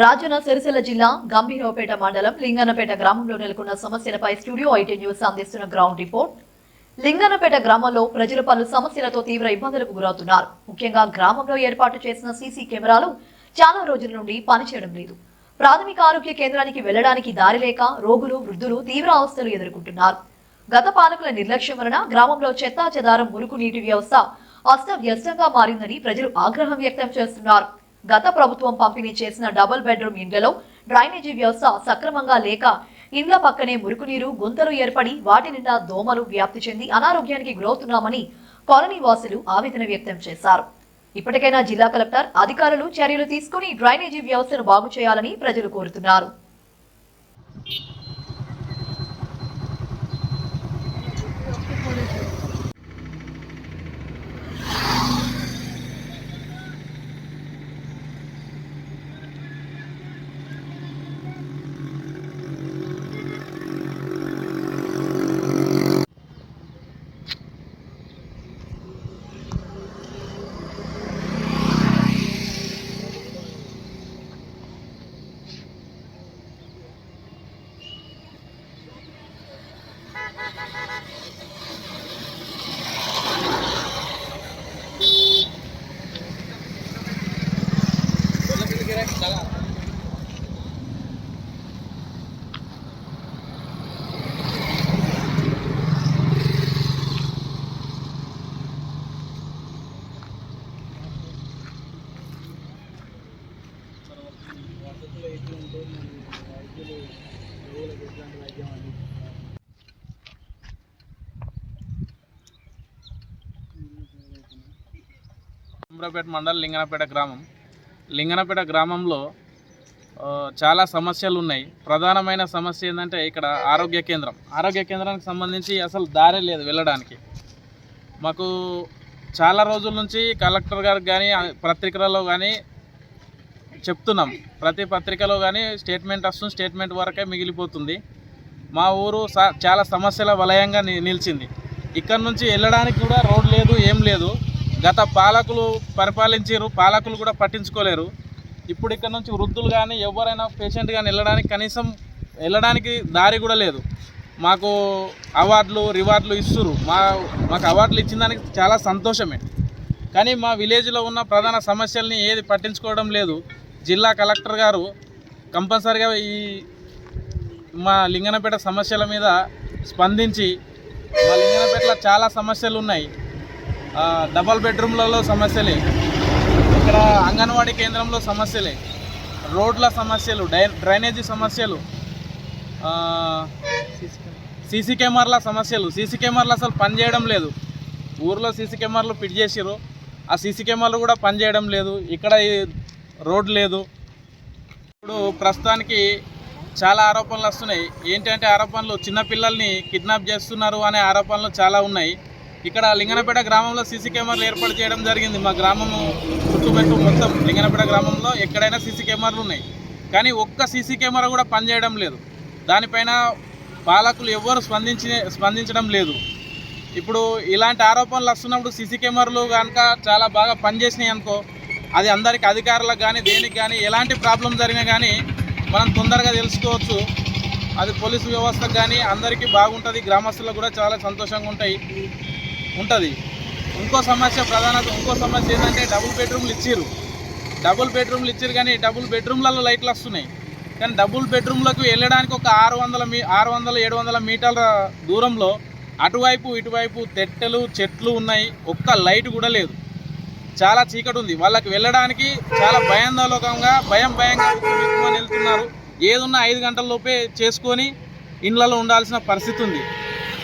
రాజన్న సిరిసిల్ల జిల్లా గంభీరవపేట మండలం లింగనపేట గ్రామంలో నెలకొన్న సమస్యలపై స్టూడియో ఐటీ న్యూస్ అందిస్తున్న గ్రౌండ్ రిపోర్ట్. లింగనపేట గ్రామంలో ప్రజలు పలు సమస్యలతో తీవ్ర ఇబ్బందులకు గురవుతున్నారు. ముఖ్యంగా గ్రామంలో ఏర్పాటు చేసిన సీసీ కెమెరాలు చాలా రోజుల నుండి పనిచేయడం లేదు. ప్రాథమిక ఆరోగ్య కేంద్రానికి వెళ్ళడానికి దారి లేక రోగులు వృద్ధులు తీవ్ర అవస్థలు ఎదుర్కొంటున్నారు. గత పాలకుల నిర్లక్ష్యం వలన గ్రామంలో చెత్తా చెదారం మురుకు నీటి వ్యవస్థ అస్తవ్యస్తంగా మారిందని ప్రజలు ఆగ్రహం వ్యక్తం చేస్తున్నారు. గత ప్రభుత్వం పంపిణీ చేసిన డబుల్ బెడ్రూమ్ ఇండ్లలో డ్రైనేజీ వ్యవస్థ సక్రమంగా లేక ఇండ్ల పక్కనే మురుగునీరు గుంతలు ఏర్పడి వాటి నిండా దోమలు వ్యాప్తి చెంది అనారోగ్యానికి గురవుతున్నామని కాలనీ వాసులు ఆవేదన వ్యక్తం చేశారు. ఇప్పటికైనా జిల్లా కలెక్టర్ అధికారులు చర్యలు తీసుకుని డ్రైనేజీ వ్యవస్థను బాగు చేయాలని ప్రజలు కోరుతున్నారు. అమరాపేట మండలం లింగనపేట గ్రామం. లింగనపేట గ్రామంలో చాలా సమస్యలు ఉన్నాయి. ప్రధానమైన సమస్య ఏంటంటే ఇక్కడ ఆరోగ్య కేంద్రం. ఆరోగ్య కేంద్రానికి సంబంధించి అసలు దారే లేదు వెళ్ళడానికి. మాకు చాలా రోజుల నుంచి కలెక్టర్ గారికి కానీ పత్రికలలో కానీ చెప్తున్నాం. ప్రతి పత్రికలో కానీ స్టేట్మెంట్ వస్తుంది స్టేట్మెంట్ వరకే మిగిలిపోతుంది. మా ఊరు చాలా సమస్యల వలయంగా ని- నిలిచింది. ఇక్కడ నుంచి వెళ్ళడానికి కూడా రోడ్ లేదు ఏం లేదు. గత పాలకులు పరిపాలించారు పాలకులు కూడా పట్టించుకోలేరు. ఇప్పుడు ఇక్కడ నుంచి వృద్ధులు కానీ ఎవరైనా పేషెంట్ కానీ వెళ్ళడానికి కనీసం వెళ్ళడానికి దారి కూడా లేదు. మాకు అవార్డులు రివార్డులు ఇస్తురు మా మాకు అవార్డులు ఇచ్చిన దానికి చాలా సంతోషమే. కానీ మా విలేజ్లో ఉన్న ప్రధాన సమస్యల్ని ఏది పట్టించుకోవడం లేదు. జిల్లా కలెక్టర్ గారు కంపల్సరిగా ఈ మా లింగనపేట సమస్యల మీద స్పందించి మా లింగనపేటలో చాలా సమస్యలు ఉన్నాయి. డబల్ బెడ్రూమ్లలో సమస్యలే. ఇక్కడ అంగన్వాడీ కేంద్రంలో సమస్యలే. రోడ్ల సమస్యలు డై డ్రైనేజీ సమస్యలు సీసీ కెమెరాల సమస్యలు. సీసీ కెమెరాలు అసలు పనిచేయడం లేదు. ఊర్లో సీసీ కెమెరాలు ఫిట్ చేసిరు ఆ సీసీ కెమెరాలు కూడా పనిచేయడం లేదు. ఇక్కడ రోడ్డు రోడ్ లేదు. ఇప్పుడు ప్రస్తుతానికి చాలా ఆరోపణలు వస్తున్నాయి. ఏంటంటే ఆరోపణలు చిన్నపిల్లల్ని కిడ్నాప్ చేస్తున్నారు అనే ఆరోపణలు చాలా ఉన్నాయి. ఇక్కడ లింగనపేట గ్రామంలో సీసీ కెమెరాలు ఏర్పాటు చేయడం జరిగింది. మా గ్రామము చుట్టుపెట్టు మొత్తం లింగనపేట గ్రామంలో ఎక్కడైనా సీసీ కెమెరాలు ఉన్నాయి. కానీ ఒక్క సీసీ కెమెరా కూడా పనిచేయడం లేదు. దానిపైన పాలకులు ఎవ్వరు స్పందించి స్పందించడం లేదు. ఇప్పుడు ఇలాంటి ఆరోపణలు వస్తున్నప్పుడు సీసీ కెమెరాలు కనుక చాలా బాగా పనిచేసినాయి అనుకో అది అందరికి అధికారులకు కానీ దేనికి కానీ ఎలాంటి ప్రాబ్లం జరిగినా కానీ మనం తొందరగా తెలుసుకోవచ్చు. అది పోలీసు వ్యవస్థకు కానీ అందరికీ బాగుంటుంది గ్రామస్తులకు కూడా చాలా సంతోషంగా ఉంటాయి ఉంటుంది. ఇంకో సమస్య ప్రధాన ఇంకో సమస్య ఏంటంటే డబుల్ బెడ్రూమ్లు ఇచ్చిర్రు. డబుల్ బెడ్రూమ్లు ఇచ్చారు కానీ డబుల్ బెడ్రూమ్లలో లైట్లు వస్తున్నాయి. కానీ డబుల్ బెడ్రూమ్లకు వెళ్ళడానికి ఒక ఆరు వందల మీ ఆరు వందల ఏడు వందల మీటర్ల దూరంలో అటువైపు ఇటువైపు తెట్టెలు చెట్లు ఉన్నాయి. ఒక్క లైట్ కూడా లేదు. చాలా చీకటి ఉంది. వాళ్ళకి వెళ్ళడానికి చాలా భయాందోళకంగా భయం భయంగా ఉక్కుని వెళ్తున్నారు ఏదున్నా ఐదు గంటల లోపే చేసుకొని ఇండ్లలో ఉండాల్సిన పరిస్థితి ఉంది.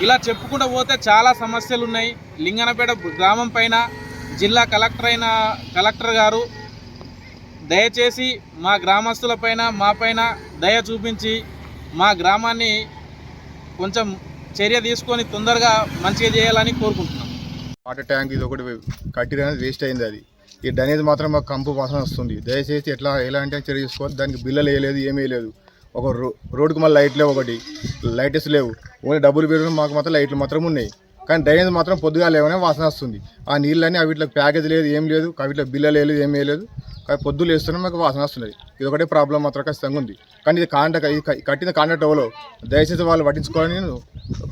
ఇలా చెప్పుకుంటూ పోతే చాలా సమస్యలు ఉన్నాయి. లింగనపేట గ్రామం పైన జిల్లా కలెక్టర్ అయిన కలెక్టర్ గారు దయచేసి మా గ్రామస్తుల పైన మా పైన దయ చూపించి మా గ్రామాన్ని కొంచెం చర్య తీసుకొని తొందరగా మంచిగా చేయాలని కోరుకుంటున్నాం. వాటర్ ట్యాంక్ ఇది ఒకటి కట్టిన వేస్ట్ అయింది అది. ఈ డ్రైనేజ్ మాత్రం మాకు కంపు వాసన వస్తుంది. దయచేసి ఎట్లా ఎలాంటి చర్య తీసుకోవాలి. దానికి బిల్లలు వేయలేదు ఏమీ లేదు ఒక రో రోడ్డుకి మళ్ళీ లైట్ లేవు ఒకటి. లైట్స్ లేవు. ఓన్లీ డబుల్ బెడ్రూమ్ మాకు మాత్రం లైట్లు మాత్రం ఉన్నాయి. కానీ డ్రైనేజ్ మాత్రం పొద్దుగా లేవనే వాసన వస్తుంది. ఆ నీళ్ళని అవిట్లో ప్యాకేజ్ లేదు ఏం లేదు. అవిట్లో బిల్లలు లేదు ఏం లేదు కానీ పొద్దులు వేస్తున్నా మాకు వాసన వస్తున్నది ఇది ఒకటే ప్రాబ్లం మాత్రం ఖచ్చితంగా ఉంది. కానీ ఇది కాంటాక్ట్ ఇది కట్టిన కాంట్రాక్ట్ ఎవరో దయచేసి వాళ్ళు పట్టించుకోవాలని నేను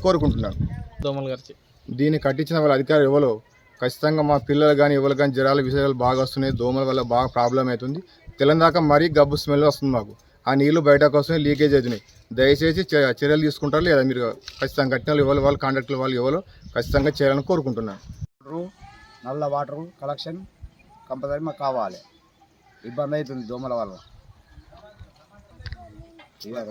కోరుకుంటున్నాను. దోమల్ గరిచి. దీన్ని కట్టించిన వాళ్ళ అధికారులు ఎవరో ఖచ్చితంగా మా పిల్లలు కానీ ఎవరు కానీ జ్వరాలు విషయాలు బాగా వస్తున్నాయి. దోమల వల్ల బాగా ప్రాబ్లం అవుతుంది. తెలంగాణ మరీ గబ్బు స్మెల్ వస్తుంది మాకు. ఆ నీళ్ళు బయటకు వస్తున్నాయి లీకేజ్ అవుతున్నాయి. దయచేసి చ- చర్యలు తీసుకుంటారు లేదా మీరు ఖచ్చితంగా కట్టిన వాళ్ళు ఎవరు వాళ్ళు కాంట్రాక్టుల వాళ్ళు ఎవరో ఖచ్చితంగా చేయాలని కోరుకుంటున్నాను. నల్ల వాటరు కలెక్షన్ కంపల్సరీ మాకు కావాలి. ఇబ్బంది అవుతుంది దోమల వల్ల. ఇదే